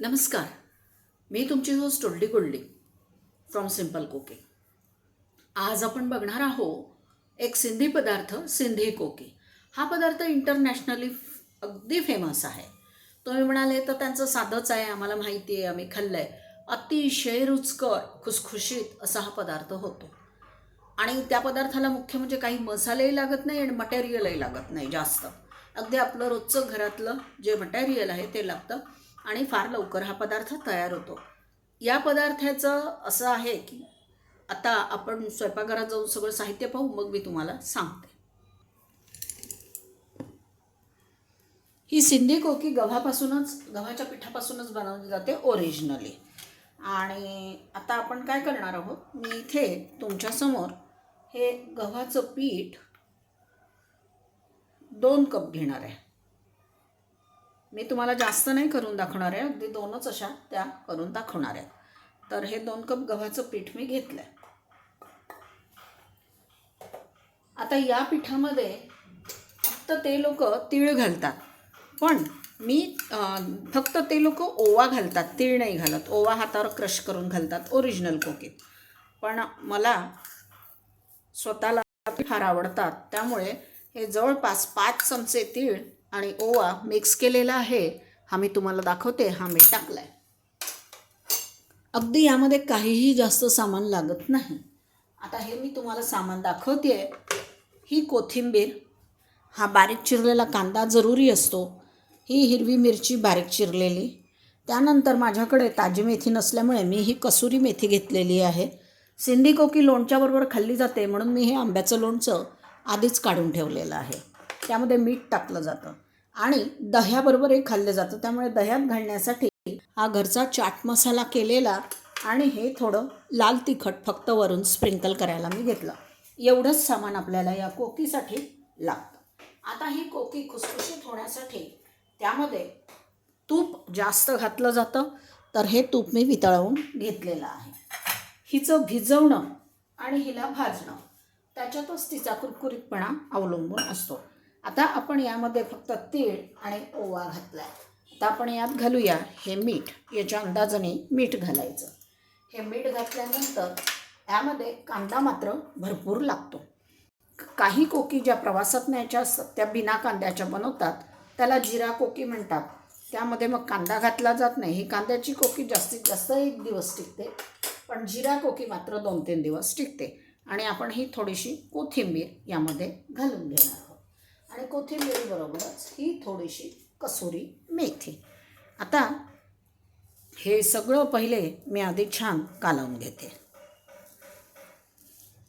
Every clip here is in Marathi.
नमस्कार. मी तुमची होस्ट टोल्डी गोल्डी फ्रॉम सिंपल कुकिंग आज आपण बघणार आहोत एक सिंधी पदार्थ सिंधी कोकी हा पदार्थ इंटरनॅशनली अगदी फेमस आहे. तुम्ही म्हणाले तर त्यांचं साधंच आहे आम्हाला माहिती आहे आम्ही खाल्लं आहे अतिशय रुचकर खुसखुशीत असा हा पदार्थ होतो. आणि त्या पदार्थाला मुख्य म्हणजे काही मसालेही लागत नाही आणि मटेरियलही लागत नाही जास्त. अगदी आपलं रोजचं घरातलं जे मटेरियल आहे ते लागतं. आणि फार लवकर हा पदार्थ तयार होतो. या पदार्थाचं असं आहे की आता आपण स्वयंपाकघरात जाऊन सगळं साहित्य पाहू मग मी तुम्हाला सांगते. ही सिंधी कोकी गव्हापासूनच गव्हाच्या पिठापासूनच बनवली जाते ओरिजिनली आणि आता आपण काय करणार आहोत मी इथे तुमच्यासमोर हे गव्हाचं पीठ दोन कप घेणार आहे. मी तुम्हाला जास्त नाही करून दाखवणार आहे. अगदी दोनच अशा त्या करून दाखवणार आहेत तर हे दोन कप गव्हाचं पीठ मी घेतलं आहे आता या पिठामध्ये फक्त ते लोक तीळ घालतात. पण मी फक्त ते लोक ओवा घालतात. तीळ नाही घालत. ओवा हातावर क्रश करून घालतात ओरिजिनल कोकीत. पण मला स्वतःला फार आवडतात. त्यामुळे हे जवळपास पाच चमचे तीळ आणि ओवा मिक्स केलेला आहे. हा मी तुम्हाला दाखवते हा मी टाकला आहे अगदी यामध्ये काहीही जास्त सामान लागत नाही. आता हे मी तुम्हाला सामान दाखवते. ही कोथिंबीर हा बारीक चिरलेला कांदा जरुरी असतो. ही हिरवी मिरची बारीक चिरलेली. त्यानंतर माझ्याकडे ताजी मेथी नसल्यामुळे मी ही कसुरी मेथी घेतलेली आहे. सिंधी कोकी लोणच्याबरोबर खाल्ली जाते म्हणून मी हे आंब्याचं लोणचं आधीच काढून ठेवलेलं आहे. त्यामध्ये मीठ टाकलं जातं. आणि दह्याबरोबरही खाल्लं जातं. त्यामुळे दह्यात घालण्यासाठी हा घरचा चाट मसाला केलेला आणि हे थोडं लाल तिखट फक्त वरून स्प्रिंकल करायला मी घेतलं. एवढंच सामान आपल्याला या कोकीसाठी लागतं. आता ही कोकी खुसखुशीत होण्यासाठी त्यामध्ये तूप जास्त घातलं जातं. तर हे तूप मी वितळवून घेतलेलं आहे. हिचं भिजवणं आणि हिला भाजणं त्याच्यातच तिचा कुरकुरीतपणा अवलंबून असतो. आता आपण यामध्ये फक्त तीळ आणि ओवा घातला आहे आता आपण यात घालूया हे मीठ. याच्या अंदाजाने मीठ घालायचं. हे मीठ घातल्यानंतर यामध्ये कांदा मात्र भरपूर लागतो. काही कोकी ज्या प्रवासात न्यायच्या असतात त्या बिना कांद्याच्या बनवतात त्याला जिरा कोकी म्हणतात. त्यामध्ये मग कांदा घातला जात नाही. ही कांद्याची कोकी जास्तीत जास्त एक दिवस टिकते पण जिरा कोकी मात्र दोन तीन दिवस टिकते. आणि आपण ही थोडीशी कोथिंबीर यामध्ये घालून घेणार आहोत. आणि कोथिंबीरीबरोबरच ही थोडीशी कसुरी मेथी. आता हे सगळं पहिले मी आधी छान कालवून घेते.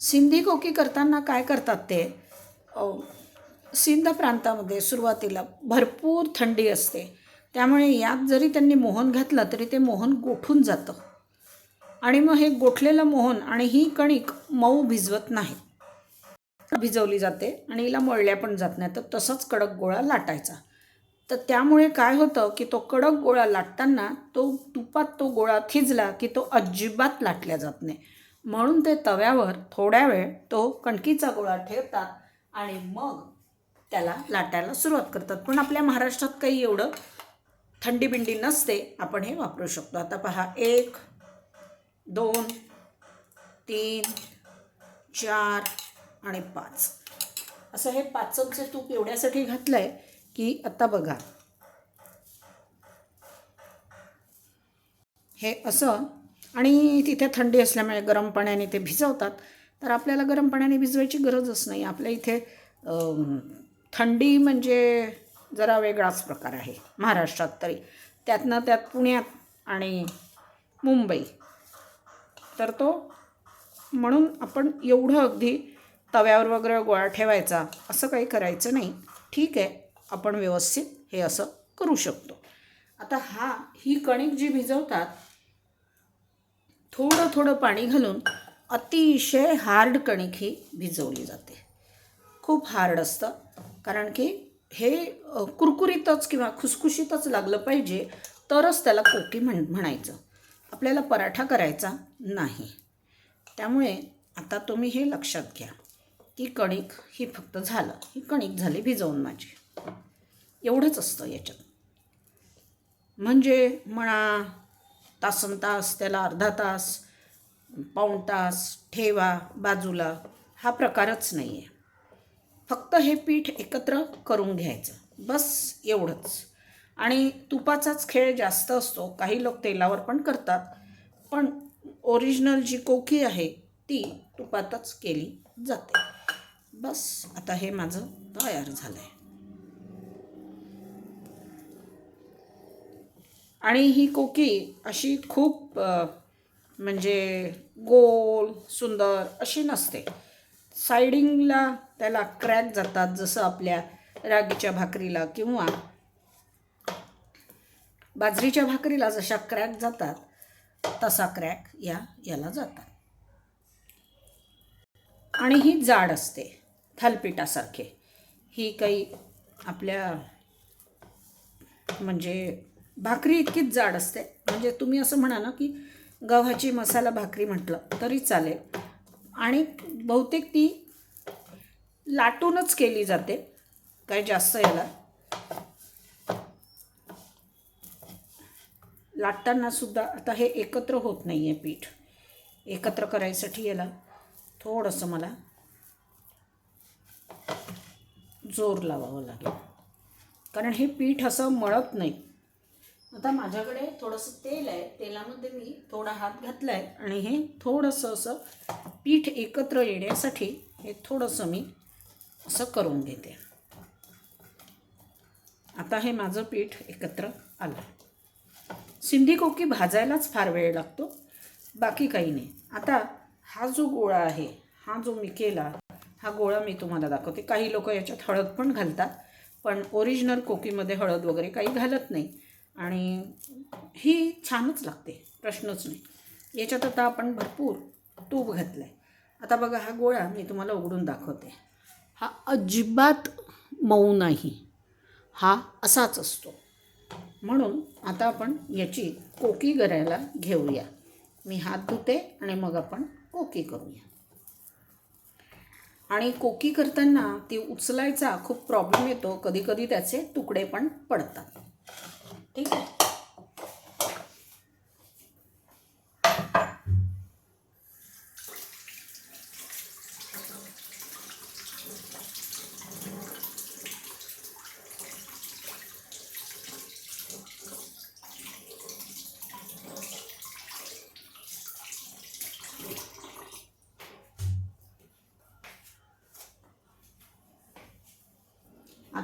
सिंधी कोकी करताना काय करतात ते? सिंध प्रांतामध्ये सुरुवातीला भरपूर थंडी असते. त्यामुळे यात जरी त्यांनी मोहन घातलं तरी ते मोहन गोठून जातं. आणि मग हे गोठलेलं मोहन आणि ही कणिक मऊ भिजवत नाही भिजवली जाते आणि हिला मळल्या पण जात नाही. तर तसंच कडक गोळा लाटायचा. तर त्यामुळे काय होतं की तो कडक गोळा लाटताना तो तुपात तो गोळा थिजला की तो अजिबात लाटल्या जात नाही. म्हणून ते तव्यावर थोड्या वेळ तो कणकीचा गोळा ठेवतात आणि मग त्याला लाटायला सुरुवात करतात. पण आपल्या महाराष्ट्रात काही एवढं थंडी बिंडी नसते आपण हे वापरू शकतो. आता पहा एक दोन तीन चार आणि पाच. असं हे पाच चमचे तूप एवढ्यासाठी घातलं आहे की आता बघा. हे असं आणि तिथे थंडी असल्यामुळे गरम पाण्याने ते भिजवतात. तर आपल्याला गरम पाण्याने भिजवायची गरजच नाही. आपल्या इथे थंडी म्हणजे जरा वेगळाच प्रकार आहे. महाराष्ट्रात तरी. त्यातनं त्यात पुण्यात आणि मुंबई. तर तो म्हणून आपण एवढं अगदी तव्यावर वगैरे गोळा ठेवायचा असं काही करायचं नाही. ठीक आहे आपण व्यवस्थित हे असं करू शकतो. आता हा ही कणिक जी भिजवतात थोडं थोडं पाणी घालून अतिशय हार्ड कणिक ही भिजवली जाते. खूप हार्ड असतं कारण की हे कुरकुरीतच किंवा खुसखुशीतच लागलं पाहिजे तरच त्याला कोकी म्हण म्हणायचं. आपल्याला पराठा करायचा नाही. त्यामुळे आता तुम्ही हे लक्षात घ्या. की कणिक ही फक्त झालं. ही कणिक झाली भिजवून माझी. एवढंच असतं याच्यात. म्हणजे म्हणा तासन तास त्याला अर्धा तास पाऊण तास ठेवा बाजूला हा प्रकारच नाही आहे फक्त हे पीठ एकत्र करून घ्यायचं. बस एवढंच. आणि तुपाचाच खेळ जास्त असतो. काही लोक तेलावर पण करतात. पण ओरिजिनल जी कोकी आहे ती तुपातच केली जाते. बस आता हे माझं तयार झालं आहे आणि ही कोकी अशी खूप म्हणजे गोल सुंदर अशी नसते. सायडिंगला त्याला क्रॅक जातात जसं आपल्या रागीच्या भाकरीला किंवा बाजरीच्या भाकरीला जशा क्रॅक जातात तसा क्रॅक या याला जातात. आणि ही जाड असते. थालपिठासारखे. ही काही आपल्या म्हणजे भाकरी इतकीच जाड असते. म्हणजे तुम्ही असं म्हणा ना की गव्हाची मसाला भाकरी म्हटलं तरी चालेल. आणि बहुतेक ती लाटूनच केली जाते. काही जास्त याला. लाटताना सुद्धा आता हे एकत्र होत नाही आहे पीठ. एकत्र करायसाठी याला थोडंसं मला जोर लावावं लागेल. कारण हे पीठ असं मळत नाही. आता माझ्याकडे थोडंसं तेल आहे. तेलामध्ये मी थोडा हात घातला आहे आणि हे थोडंसं असं पीठ एकत्र येण्यासाठी हे थोडंसं मी असं करून घेते. आता हे माझं पीठ एकत्र आलं. सिंधी कोकी भाजायलाच फार वेळ लागतो. बाकी काही नाही. आता हा जो गोळा आहे हा जो मी केला हा गोळा मी तुम्हाला दाखवते. काही लोक याच्यात हळद पण घालतात पण ओरिजिनल कोकीमध्ये हळद वगैरे काही घालत नाही. आणि ही छानच लागते प्रश्नच नाही. याच्यात आता आपण भरपूर तूप घातलं आहे आता बघा हा गोळा मी तुम्हाला उघडून दाखवते. हा अजिबात मऊ नाही. हा असाच असतो. म्हणून आता आपण याची कोकी करायला घेऊया. मी हात धुते आणि मग आपण कोकी करूया. आणि कोकी करताना ती उचलायचा खूप प्रॉब्लेम येतो. कधीकधी त्याचे तुकडे पण पडतात. ठीक आहे?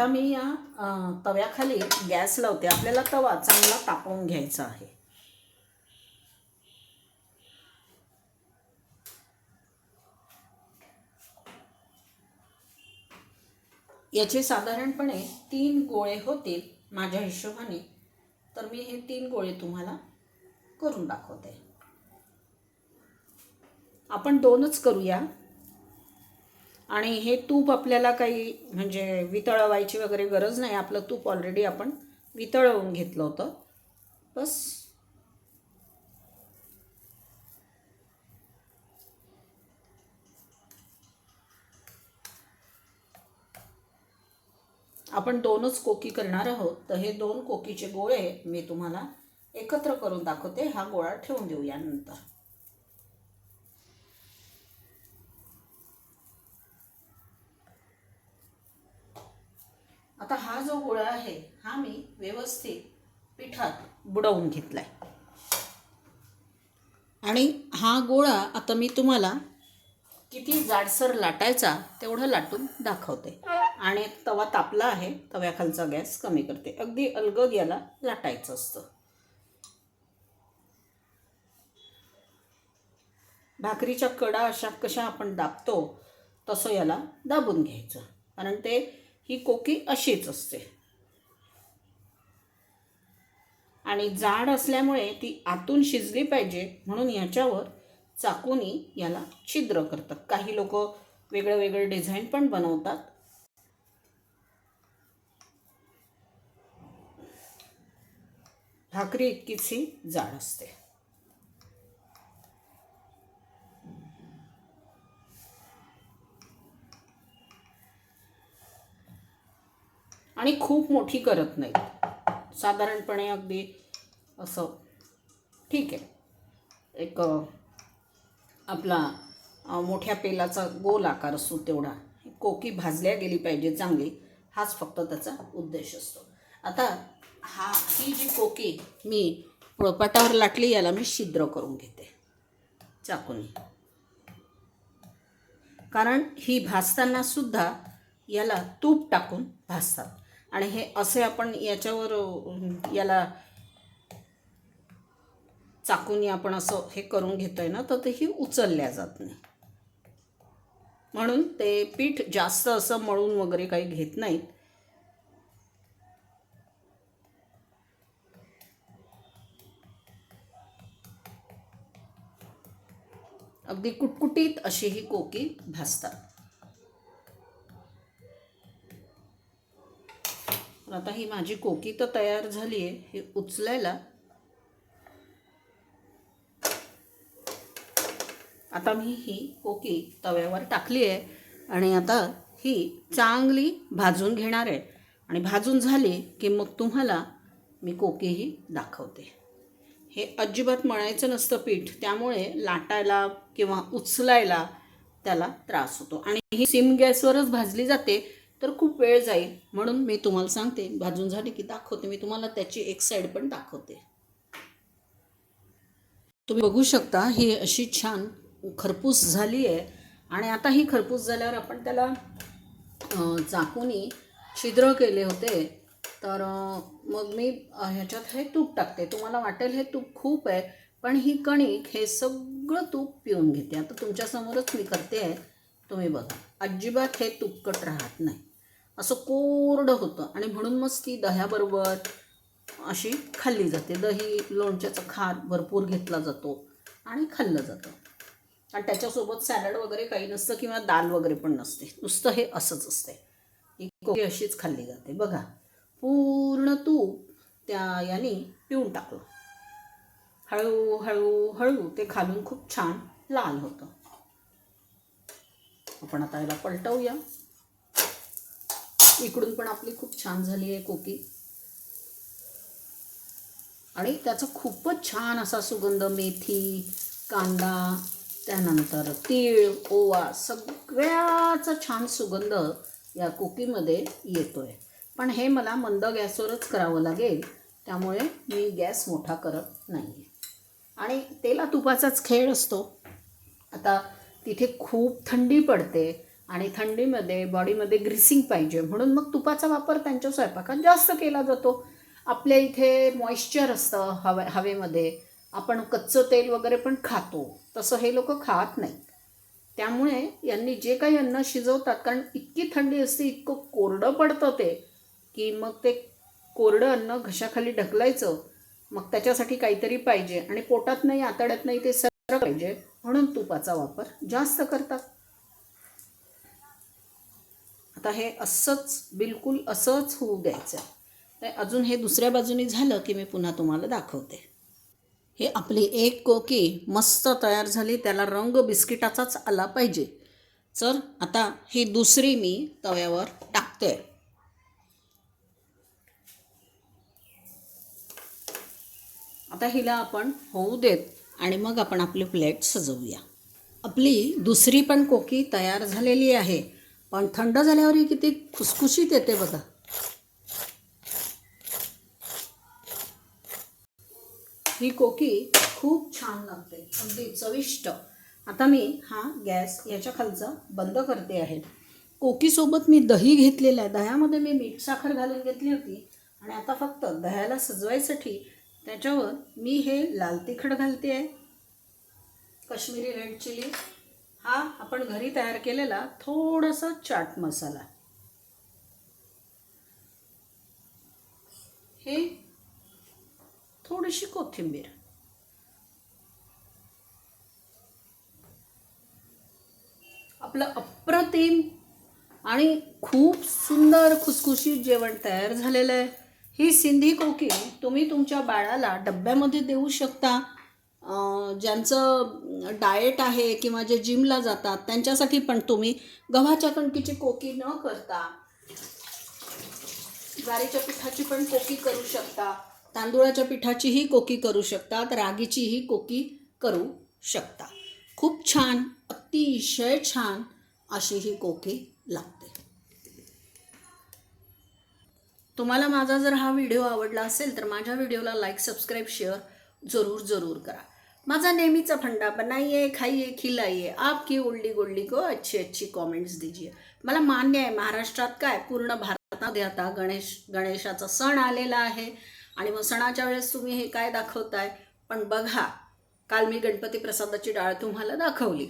आता मी या तव्याखाली गॅस लावते. आपल्याला तवा चांगला तापवून घ्यायचा आहे. याचे साधारणपणे तीन गोळे होतील माझ्या हिशोबाने. तर मी हे तीन गोळे तुम्हाला करून दाखवते. आपण दोनच करूया. आणि हे तूप आपल्याला काही म्हणजे वितळवायची वगैरे गरज नाही. आपलं तूप ऑलरेडी आपण वितळवून घेतलं होतं. बस. आपण दोनच कोकी करणार आहोत. तर हे दोन कोकीचे गोळे मी तुम्हाला एकत्र करून दाखवते. हा गोळा ठेवून देऊया नंतर आता हा जो गोळा आहे हा मी व्यवस्थित पिठात बुडवून घेतलाय. आणि हा गोळा आता मी तुम्हाला किती जाडसर लाटायचा तेवढं लाटून दाखवते. आणि तवा तापला आहे तव्याखालचा गॅस कमी करते. अगदी अलगद याला लाटायचं असतं. भाकरीच्या कडा अशा कशा आपण दाबतो तसं याला दाबून घ्यायचं. कारण ते ही कोकी अशीच असते. आणि जाड असल्यामुळे ती आतून शिजली पाहिजे म्हणून याच्यावर चाकूनी याला छिद्र करतात. काही लोक वेगळं वेगळं डिझाईन पण बनवतात. भाकरी इतकीच ही जाड असते. आणि खूप मोठी करत नाहीत. साधारणपणे अगदी असं. ठीक आहे. एक आपला मोठ्या पेलाचा गोल आकार असतो तेवढा. कोकी भाजल्या गेली पाहिजे चांगली. हाच फक्त त्याचा उद्देश असतो. आता हा ही जी कोकी मी पोळपाटावर लाटली याला मी छिद्र करून घेते. चाकूने. कारण ही भाजताना सुद्धा याला तूप टाकून भाजतात. आणि हे असे आपण याच्यावर याला चाकून आपण असं हे करून घेतोय ना तर ते ही उचलल्या जात नाही. म्हणून ते पीठ जास्त असं मळून वगैरे काही घेत नाहीत. अगदी कुटकुटीत अशी ही कोकी भासतात आता ही माझी कोकी तर तयार झाली आहे हे उचलायला. आता मी ही कोकी तव्यावर टाकली आहे आणि आता ही चांगली भाजून घेणार आहे. आणि भाजून झाली की मग तुम्हाला मी कोकीही दाखवते. हे अजिबात मळायचं नसतं पीठ त्यामुळे लाटायला किंवा उचलायला त्याला त्रास होतो. आणि ही सिम गॅसवरच भाजली जाते. तर खूप वेळ जाईल. म्हणून मी तुम्हाला सांगते भाजून झाली की दाखवते. मी तुम्हाला त्याची एक साईड पण दाखवते. तुम्ही बघू शकता ही अशी छान खरपूस झाली आहे. आणि आता ही खरपूस झाल्यावर आपण त्याला चाकूनी छिद्र केले होते. तर मग मी ह्याच्यात हे तूप टाकते. तुम्हाला वाटेल हे तूप खूप आहे पण ही कणिक हे सगळं तूप पिऊन घेते. आता तुमच्यासमोरच मी करते आहे. तुम्ही बघा. अजिबात हे तुपकट राहत नाही. असं कोरडं होतं. आणि म्हणून मग ती दह्याबरोबर अशी खाल्ली जाते. दही लोणच्याचा खार भरपूर घेतला जातो आणि खाल्लं जातं. आणि त्याच्यासोबत सॅलड वगैरे काही नसतं किंवा दाल वगैरे पण नसते. नुसतं हे असंच असते. ही कोकी अशीच खाल्ली जाते. बघा पूर्ण तूप त्या याने पिऊन टाकलं. हळू हळू हळू ते खालून खूप छान लाल होतं. आपण आता याला पलटवूया. इकडून पण आपली खूप छान झाली आहे कोकी. आणि त्याचा खूपच छान असा सुगंध मेथी कांदा त्यानंतर तीळ ओवा सगळ्याचा छान सुगंध या कोकीमध्ये येतो आहे पण हे मला मंद गॅसवरच करावं लागेल त्यामुळे मी गॅस मोठा करत नाही आहे आणि तेला तुपाचाच खेळ असतो. आता तिथे खूप थंडी पडते आणि थंडीमध्ये बॉडीमध्ये ग्रीसिंग पाहिजे. म्हणून मग तुपाचा वापर त्यांच्या स्वयंपाकात जास्त केला जातो. आपल्या इथे मॉइश्चर असतं हवे हवेमध्ये. आपण कच्चं तेल वगैरे पण खातो. तसं हे लोक खात नाहीत. त्यामुळे यांनी जे काही अन्न शिजवतात कारण इतकी थंडी असते इतकं कोरडं पडतं ते की मग ते कोरडं अन्न घशाखाली ढकलायचं मग त्याच्यासाठी काहीतरी पाहिजे. आणि पोटात नाही आतड्यात नाही ते सर पाहिजे. म्हणून तुपाचा वापर जास्त करतात. आता हे असंच बिलकुल असंच होऊ द्यायचं. आहे अजून हे दुसऱ्या बाजूने झालं की मी पुन्हा तुम्हाला दाखवते. हे आपली एक कोकी मस्त तयार झाली त्याला रंग बिस्किटाचाच आला पाहिजे. तर आता ही दुसरी मी तव्यावर टाकते. आता हिला आपण होऊ देत आणि मग आपण आपली प्लेट सजवूया. आपली दुसरी पण कोकी तयार झालेली आहे. पण थंड झाल्यावर ही किती खुसखुशीत येते बघा. ही कोकी खूप छान लागते अगदी चविष्ट. आता मी हा गॅस याच्या खालचा बंद करते आहे. कोकीसोबत मी दही घेतलेलं आहे. दह्यामध्ये मी मीठ साखर घालून घेतली होती आणि आता फक्त दह्याला सजवायसाठी त्याच्यावर मी हे लाल तिखट घालते आहे. कश्मीरी रेड चिली हा आपण घरी तयार केलेला थोडासा चाट मसाला. हे थोडीशी कोथिंबीर. आपलं अप्रतिम आणि खूप सुंदर खुसखुशीत जेवण तयार झालेलं आहे. ही सिंधी कोकी तुम्ही तुमच्या बाळाला डब्यामध्ये देऊ शकता. ज्यांचं डाएट आहे किंवा जे जिमला जातात त्यांच्यासाठी पण तुम्ही गव्हाच्या कणकीची कोकी न करता ज्वारीच्या पिठाची पण कोकी करू शकता तांदूळाच्या पिठाचीही कोकी करू शकतात रागीचीही कोकी करू शकता. खूप छान अतिशय छान अशी ही कोकी लागते. तुम्हाला माझा जर हा व्हिडिओ आवडला असेल तर माझ्या व्हिडिओला लाईक सबस्क्राईब शेअर जरूर जरूर करा. माझा नेहमीचा फंडा बनाइए खाइए खिलाइए आपकी उल्डी गुल्डी को अच्छी अच्छी कॉमेंट्स दीजिए मला मान्य आहे महाराष्ट्रात काय? पूर्ण भारतामध्ये आता गणेश गणेशाचा सण आलेला आहे. आणि मग सणाच्या वेळेस तुम्ही हे काय दाखवताय? पण बघा काल मी गणपती प्रसादाची डाळ तुम्हाला दाखवली.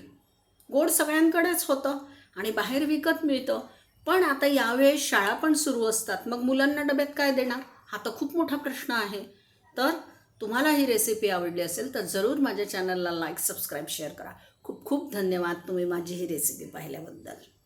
गोड सगळ्यांकडेच होतं आणि बाहेर विकत मिळतं. पण आता यावेळेस शाळा पण सुरू असतात. मग मुलांना डब्यात काय देणार? हा तर खूप मोठा प्रश्न आहे. तर तुम्हाला ही रेसिपी आवडली असेल तर जरूर माझ्या चॅनलला लाईक सबस्क्राईब शेअर करा. खूप खूप धन्यवाद तुम्ही माझी ही रेसिपी पाहिल्याबद्दल.